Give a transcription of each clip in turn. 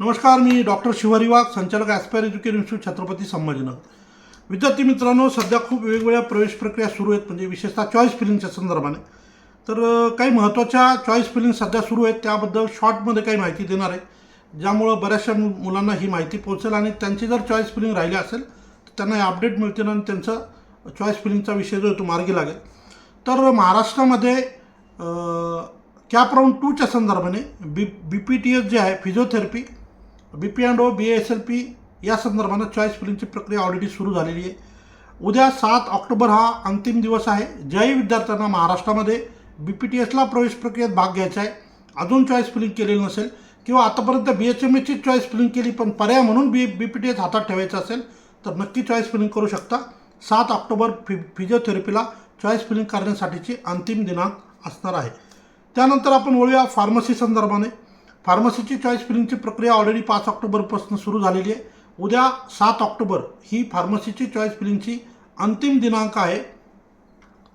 नमस्कार मी डॉक्टर शिवारी वाघ संचालक aspire education institute Chhatrapati Sambhajinagar. विद्यार्थी मित्रांनो सध्या खूप वेगवेगळ्या प्रवेश प्रक्रिया सुरू आहेत म्हणजे विशेषतः चॉईस फिलिंगच्या संदर्भाने. तर काही महत्त्वाच्या चॉईस फिलिंग सध्या सुरू आहेत त्याबद्दल शॉर्टमध्ये काही माहिती देणार आहे ज्यामुळं बऱ्याचशा मु मुलांना ही माहिती पोहोचेल आणि त्यांची जर चॉईस फिलिंग राहिली असेल तर त्यांना हे अपडेट मिळतील आणि त्यांचा चॉईस फिलिंगचा विषय जो आहे तो मार्गी लागेल. तर महाराष्ट्रामध्ये कॅप राऊंड टूच्या संदर्भाने B B P T S J आहे physiotherapy B P and O B S L P या संदर्भानं चॉईस फिलिंगची प्रक्रिया ऑलरेडी सुरू झालेली आहे. उद्या सात ऑक्टोबर हा अंतिम दिवस आहे. ज्याही विद्यार्थ्यांना महाराष्ट्रामध्ये बी पी टी एसला प्रवेश प्रक्रियेत भाग घ्यायचा आहे. अजून चॉईस फिलिंग केलेलं नसेल किंवा आतापर्यंत बी एच एम एची चॉईस फिलिंग केली पण पर्याय म्हणून B B P T S हातात ठेवायचं असेल तर नक्की चॉईस फिलिंग करू शकता. सात ऑक्टोबर फि फिजिओथेरपीला चॉईस फिलिंग करण्यासाठीची अंतिम दिनांक असणार आहे. त्यानंतर आपण वळूया फार्मसी संदर्भाने. फार्मसीची चॉईस फिलिंगची प्रक्रिया ऑलरेडी पाच ऑक्टोबरपासून सुरू झालेली आहे. उद्या सात ऑक्टोबर ही फार्मसीची चॉईस फिलिंगची अंतिम दिनांक आहे.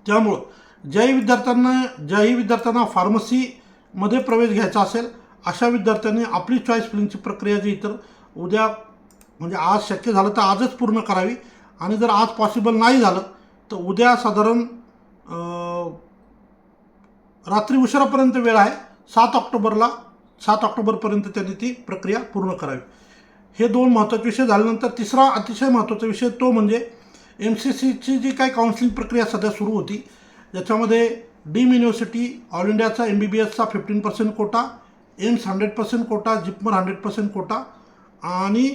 त्यामुळं ज्याही विद्यार्थ्यांना ज्याही विद्यार्थ्यांना फार्मसीमध्ये प्रवेश घ्यायचा असेल अशा विद्यार्थ्यांनी आपली चॉईस फिलिंगची प्रक्रिया जी इतर उद्या म्हणजे आज शक्य झालं तर आजच पूर्ण करावी. आणि जर आज पॉसिबल नाही झालं तर उद्या साधारण रात्री उशिरापर्यंत वेळ आहे. सात ऑक्टोबरला सात ऑक्टोबरपर्यंत त्यांनी ती प्रक्रिया पूर्ण करावी. हे दोन महत्त्वाचे विषय झाल्यानंतर तिसरा अतिशय महत्त्वाचा विषय तो म्हणजे एम सी सीची जी काही काउन्सिलिंग प्रक्रिया सध्या सुरू होती ज्याच्यामध्ये डीम युनिव्हर्सिटी ऑल इंडियाचा M B B एसचा fifteen percent quota AIIMS hundred percent quota JIPMER hundred percent quota आणि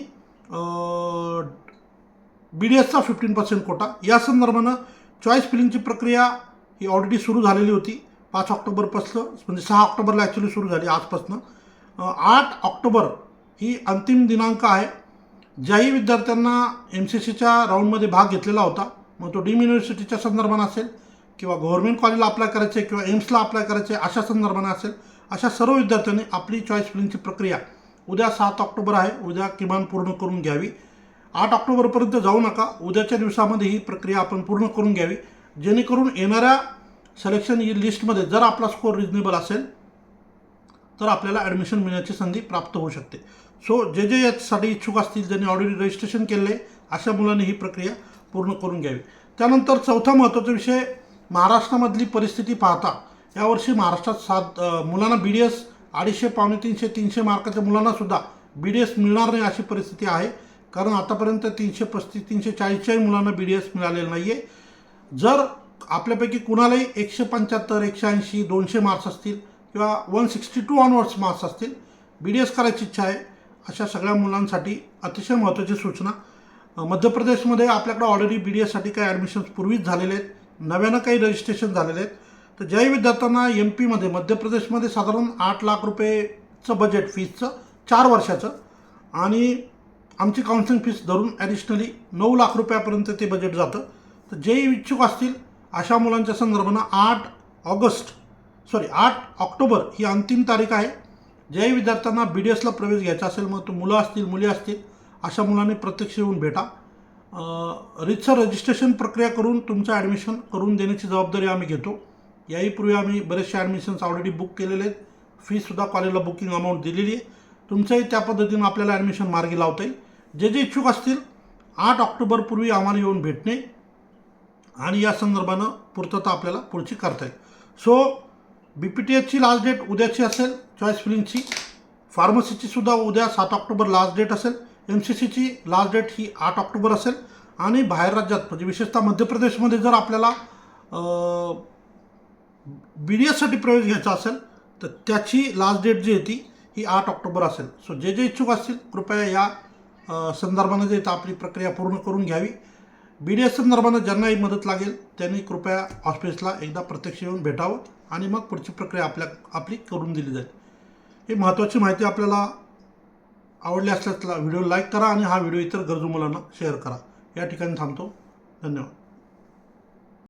बी डी एसचा फिफ्टीन पर्सेंट कोटा. या संदर्भानं चॉईस फिलिंगची प्रक्रिया ही ऑलरेडी सुरू झालेली होती. पाच ऑक्टोबरपासनं म्हणजे सहा ऑक्टोबरला ॲक्च्युली सुरू झाली आजपासनं. आठ ऑक्टोबर ही अंतिम दिनांक आहे ज्याही विद्यार्थ्यांना एम सी सीच्या राऊंडमध्ये भाग घेतलेला होता. मग तो डीम युनिव्हर्सिटीच्या संदर्भानं असेल किंवा गव्हर्नमेंट कॉलेजला अप्लाय करायचे किंवा एम्सला अप्लाय करायचे अशा संदर्भानं असेल अशा सर्व विद्यार्थ्यांनी आपली चॉईस फिलिंगची प्रक्रिया उद्या सात ऑक्टोबर आहे उद्या किमान पूर्ण करून घ्यावी. आठ ऑक्टोबरपर्यंत जाऊ नका उद्याच्या दिवसामध्ये ही प्रक्रिया आपण पूर्ण करून घ्यावी. जेणेकरून येणाऱ्या सिलेक्शन लिस्टमध्ये जर आपला स्कोर रिजनेबल असेल तर आपल्याला ॲडमिशन मिळण्याची संधी प्राप्त होऊ शकते. सो जे जे यासाठी इच्छुक असतील ज्यांनी ऑलरेडी रजिस्ट्रेशन केले अशा मुलांनी ही प्रक्रिया पूर्ण करून घ्यावी. त्यानंतर चौथा महत्त्वाचा विषय महाराष्ट्रामधली परिस्थिती पाहता. यावर्षी महाराष्ट्रात सात मुलांना बी डी एस अडीचशे पावणे तीनशे तीनशे मार्काच्या मुलांनासुद्धा बी डी एस मिळणार नाही अशी परिस्थिती आहे. कारण आतापर्यंत तीनशे पस्तीस तीनशे चाळीसच्याही मुलांना बी डी एस मिळालेलं नाही आहे जर आपल्यापैकी कुणालाही एकशे पंच्याहत्तर एकशे ऐंशी दोनशे मार्क्स असतील किंवा one sixty two onwards marks असतील बी डी एस करायची इच्छा आहे अशा सगळ्या मुलांसाठी अतिशय महत्त्वाची सूचना. मध्य प्रदेशमध्ये आपल्याकडे ऑलरेडी बी डी एससाठी काही ॲडमिशन्स पूर्वीच झालेले आहेत नव्यानं काही रजिस्ट्रेशन झालेले आहेत. तर ज्याही विद्यार्थ्यांना एम पीमध्ये मध्य प्रदेशमध्ये साधारण आठ लाख रुपयेचं बजेट फीजचं चार वर्षाचं आणि आमची काउन्सिलिंग फीस धरून ॲडिशनली नऊ लाख रुपयापर्यंत ते बजेट जातं. तर जेही इच्छुक असतील अशा मुलांच्या संदर्भानं आठ ऑगस्ट सॉरी आठ ऑक्टोबर ही अंतिम तारीख आहे. ज्याही विद्यार्थ्यांना बी डी एसला प्रवेश घ्यायचा असेल मग तो मुलं असतील मुली असतील अशा मुलांनी प्रत्यक्ष येऊन भेटा. रितसर रजिस्ट्रेशन प्रक्रिया करून तुमचं ॲडमिशन करून देण्याची जबाबदारी आम्ही घेतो. याहीपूर्वी आम्ही बरेचसे ॲडमिशन्स ऑलरेडी बुक केलेले आहेत. फीसुद्धा कॉलेजला बुकिंग अमाऊंट दिलेली आहे. तुमचंही त्या पद्धतीनं आपल्याला ॲडमिशन मार्गी लावता येईल. जे जे इच्छुक असतील आठ ऑक्टोबरपूर्वी आम्हाला येऊन भेटणे. आणि या संदर्भानं पूर्तता आपल्याला पुढची करता येईल. सो बी पी टी एचची लास्ट डेट उद्याची असेल चॉईस फिलिंगची फार्मसीची सुद्धा उद्या सात ऑक्टोबर लास्ट डेट असेल. एम सी सीची लास्ट डेट ही आठ ऑक्टोबर असेल. आणि बाहेर राज्यात म्हणजे विशेषतः मध्य प्रदेशमध्ये जर आपल्याला बी डी एससाठी प्रवेश घ्यायचा असेल तर त्याची लास्ट डेट जी आहे ती ही आठ ऑक्टोबर असेल. सो जे जे इच्छुक असतील कृपया या संदर्भानं जे आहे आपली प्रक्रिया पूर्ण करून घ्यावी. बी डी एस संदर्भानं ज्यांनाही मदत लागेल त्यांनी कृपया ऑफिसला एकदा प्रत्यक्ष येऊन भेटावं आणि मग पुढची प्रक्रिया आपल्या आपली करून दिली जाईल. ही महत्त्वाची माहिती आपल्याला आवडली असल्यास व्हिडिओ लाईक करा आणि हा व्हिडिओ इतर गरजू मुलांना शेअर करा. या ठिकाणी थांबतो. धन्यवाद.